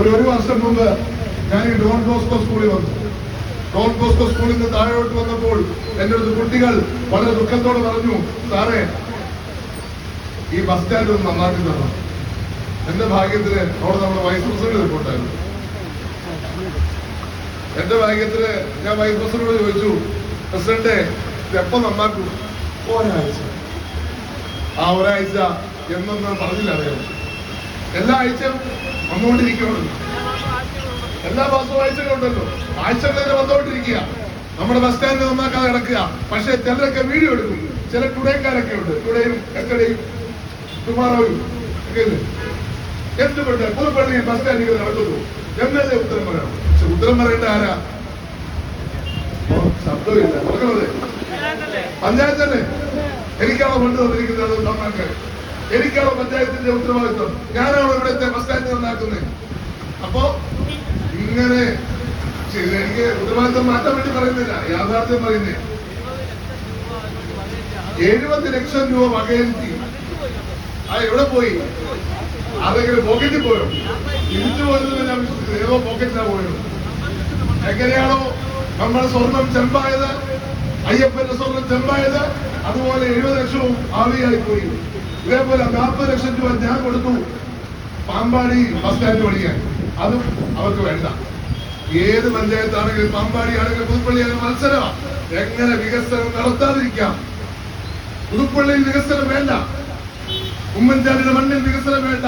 ഒരു ഒരു വർഷം മുമ്പ് ഞാൻ ഈ ഡോൺ ബോസ്കോ സ്കൂളിൽ വന്നു. ഡോൺ ബോസ്കോ സ്കൂളിൽ നിന്ന് താഴോട്ട് വന്നപ്പോൾ എന്റെ അടുത്ത് കുട്ടികൾ വളരെ ദുഃഖത്തോടെ പറഞ്ഞു സാറേ ഈ ബസ് സ്റ്റാൻഡ് ഒന്ന് നന്നാക്കി തരണം. എന്റെ ഭാഗ്യത്തിന് അവിടെ നമ്മുടെ വൈസ് പ്രസിഡന്റ് റിപ്പോർട്ടായിരുന്നു എന്റെ ഭാഗ്യത്തിന് ഞാൻ വൈസ് പ്രസിഡന്റിനോട് ചോദിച്ചു പ്രസിഡന്റ് എപ്പോ നന്നാക്കും? ഒരാഴ്ച. ആ ഒരാഴ്ച എന്നൊന്നും പറഞ്ഞില്ല അദ്ദേഹം എല്ലാ ആഴ്ചയും വന്നുകൊണ്ടിരിക്കുകയാണ്. എല്ലാ മാസവും ഉണ്ടല്ലോ. ആഴ്ചകളിൽ വന്നുകൊണ്ടിരിക്കുക. നമ്മുടെ ബസ് സ്റ്റാൻഡ് നന്നാക്കാതെ കിടക്കുക. പക്ഷെ ചിലരൊക്കെ വീഡിയോ എടുക്കും. ചില ടുഡേക്കാരൊക്കെ ഉണ്ട്. ടുഡേയും എക്കടയും ടുമാറോയും ഒക്കെ എന്തുകൊണ്ട് പുതുപ്പള്ളിയിൽ ബസ് സ്റ്റാൻഡിൽ നടക്കുന്നു. എന്നല്ലേ ഉത്തരം പറയണം. പക്ഷെ ഉത്തരം പറയേണ്ട ആരാ? ശബ്ദമില്ല. പറഞ്ഞത് പഞ്ചായത്തല്ലേ എനിക്കാണോ കൊണ്ടുവന്നിരിക്കുന്നത് നന്നാക്കാൻ എനിക്കാണോ പഞ്ചായത്തിന്റെ ഉത്തരവാദിത്വം. ഞാനാണോ ഇവിടുത്തെ ബസ് സ്റ്റാൻഡ് നന്നാക്കുന്നത് അപ്പോ ഇങ്ങനെ എനിക്ക് ഉത്തരവാദിത്വം മാറ്റാൻ വേണ്ടി പറയുന്നില്ല. യാഥാർത്ഥ്യം പറയുന്നേ. എഴുപത് ലക്ഷം രൂപ വകയിരുത്തി ആ എവിടെ പോയി? അതെങ്ങനെ പോക്കറ്റിൽ പോയോ? തിരിച്ചു പോയത് ഞാൻ ഏതോ പോക്കറ്റിലാ പോയത്. എങ്ങനെയാണോ നമ്മുടെ സ്വർണം ചെമ്പായത് അയ്യപ്പന്റെ സ്വർണം ചെമ്പായത് അതുപോലെ എഴുപത് ലക്ഷവും ആവിയായി പോയി. ഇതേപോലെ നാൽപ്പത് ലക്ഷം രൂപ ഞാൻ കൊടുത്തു. പാമ്പാടി ബസ് സ്റ്റാൻഡ് പണിയാൻ അതും അവർക്ക് വേണ്ട. ഏത് പഞ്ചായത്താണെങ്കിലും പാമ്പാടി ആണെങ്കിലും പുതുപ്പള്ളി ആണെങ്കിലും മത്സരമാണ് എങ്ങനെ വികസനം നടത്താതിരിക്കാം? പുതുപ്പള്ളിയിൽ വികസനം വേണ്ട. ഉമ്മൻചാണ്ടിയുടെ മണ്ണിൽ വികസനം വേണ്ട.